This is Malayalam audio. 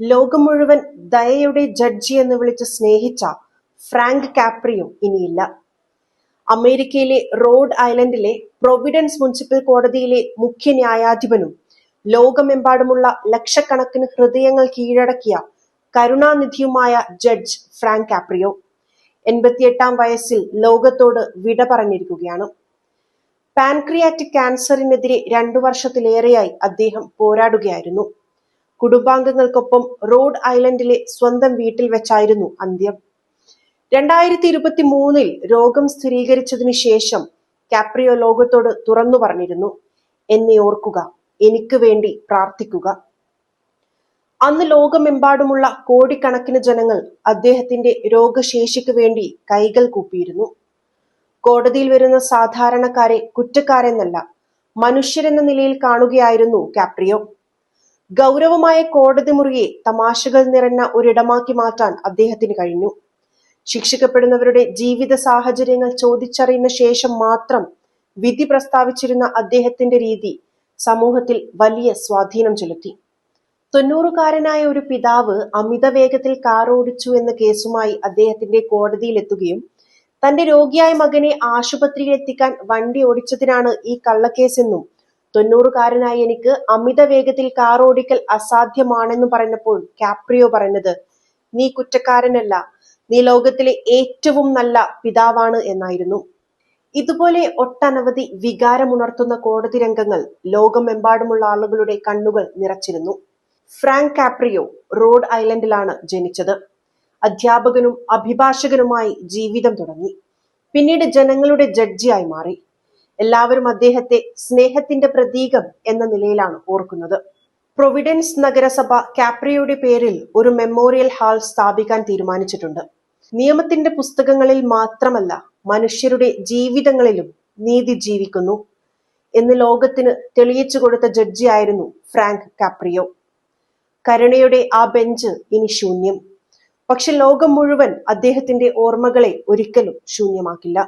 ലോകം മുഴുവൻ ദയയുടെ ജഡ്ജി എന്ന് വിളിച്ച് സ്നേഹിച്ച ഫ്രാങ്ക് കാപ്രിയും ഇനിയില്ല. അമേരിക്കയിലെ റോഡ് ഐലൻഡിലെ പ്രൊവിഡൻസ് മുനിസിപ്പൽ കോടതിയിലെ മുഖ്യ ന്യായാധിപനും ലോകമെമ്പാടുമുള്ള ലക്ഷക്കണക്കിന് ഹൃദയങ്ങൾ കീഴടക്കിയ കരുണാനിധിയുമായ ജഡ്ജ് ഫ്രാങ്ക് കാപ്രിയോ എൺപത്തിയെട്ടാം വയസ്സിൽ ലോകത്തോട് വിട പറഞ്ഞിരിക്കുകയാണ്. പാൻക്രിയാറ്റിക് ക്യാൻസറിനെതിരെ രണ്ടു വർഷത്തിലേറെയായി അദ്ദേഹം പോരാടുകയായിരുന്നു. കുടുംബാംഗങ്ങൾക്കൊപ്പം റോഡ് ഐലൻഡിലെ സ്വന്തം വീട്ടിൽ വെച്ചായിരുന്നു അന്ത്യം. രണ്ടായിരത്തി ഇരുപത്തി മൂന്നിൽ രോഗം സ്ഥിരീകരിച്ചതിനു ശേഷം കാപ്രിയോ ലോകത്തോട് തുറന്നു പറഞ്ഞിരുന്നു എന്നെ ഓർക്കുക എനിക്ക് വേണ്ടി പ്രാർത്ഥിക്കുക അന്ന് ലോകമെമ്പാടുമുള്ള കോടിക്കണക്കിന് ജനങ്ങൾ അദ്ദേഹത്തിന്റെ രോഗശേഷിക്ക് വേണ്ടി കൈകൾ കൂപ്പിയിരുന്നു. കോടതിയിൽ വരുന്ന സാധാരണക്കാരെ കുറ്റക്കാരെന്നല്ല മനുഷ്യരെന്ന നിലയിൽ കാണുകയായിരുന്നു കാപ്രിയോ ഗൗരവമായ കോടതി മുറിയെ തമാശകൾ നിറഞ്ഞ ഒരിടമാക്കി മാറ്റാൻ അദ്ദേഹത്തിന് കഴിഞ്ഞു. ശിക്ഷിക്കപ്പെടുന്നവരുടെ ജീവിത സാഹചര്യങ്ങൾ ചോദിച്ചറിയുന്ന ശേഷം മാത്രം വിധി പ്രസ്താവിച്ചിരുന്ന അദ്ദേഹത്തിന്റെ രീതി സമൂഹത്തിൽ വലിയ സ്വാധീനം ചെലുത്തി. തൊണ്ണൂറുകാരനായ ഒരു പിതാവ് അമിത വേഗത്തിൽ കാറോടിച്ചു എന്ന കേസുമായി അദ്ദേഹത്തിന്റെ കോടതിയിൽ എത്തുകയും തന്റെ രോഗിയായ മകനെ ആശുപത്രിയിൽ എത്തിക്കാൻ വണ്ടി ഓടിച്ചതിനാണ് ഈ കള്ളക്കേസെന്നും തൊണ്ണൂറുകാരനായ എനിക്ക് അമിത വേഗത്തിൽ കാർ ഓടിക്കൽ അസാധ്യമാണെന്ന് പറഞ്ഞപ്പോൾ കാപ്രിയോ പറഞ്ഞത് നീ കുറ്റക്കാരനല്ല നീ ലോകത്തിലെ ഏറ്റവും നല്ല പിതാവാണ് എന്നായിരുന്നു. ഇതുപോലെ ഒട്ടനവധി വികാരമുണർത്തുന്ന കോടതി രംഗങ്ങൾ ലോകമെമ്പാടുമുള്ള ആളുകളുടെ കണ്ണുകൾ നിറച്ചിരുന്നു. ഫ്രാങ്ക് കാപ്രിയോ റോഡ് ഐലൻഡിലാണ് ജനിച്ചത്. അധ്യാപകനും അഭിഭാഷകനുമായി ജീവിതം തുടങ്ങി. പിന്നീട് ജനങ്ങളുടെ ജഡ്ജിയായി മാറി. എല്ലാവരും അദ്ദേഹത്തെ സ്നേഹത്തിന്റെ പ്രതീകം എന്ന നിലയിലാണ് ഓർക്കുന്നത്. പ്രൊവിഡൻസ് നഗരസഭ കാപ്രിയുടെ പേരിൽ ഒരു മെമ്മോറിയൽ ഹാൾ സ്ഥാപിക്കാൻ തീരുമാനിച്ചിട്ടുണ്ട്. നിയമത്തിന്റെ പുസ്തകങ്ങളിൽ മാത്രമല്ല മനുഷ്യരുടെ ജീവിതങ്ങളിലും നീതി ജീവിക്കുന്നു എന്ന് ലോകത്തിന് തെളിയിച്ചു കൊടുത്ത ജഡ്ജിയായിരുന്നു ഫ്രാങ്ക് കാപ്രിയോ കരുണയുടെ ആ ബെഞ്ച് ഇനി ശൂന്യം. പക്ഷെ ലോകം മുഴുവൻ അദ്ദേഹത്തിന്റെ ഓർമ്മകളെ ഒരിക്കലും ശൂന്യമാക്കില്ല.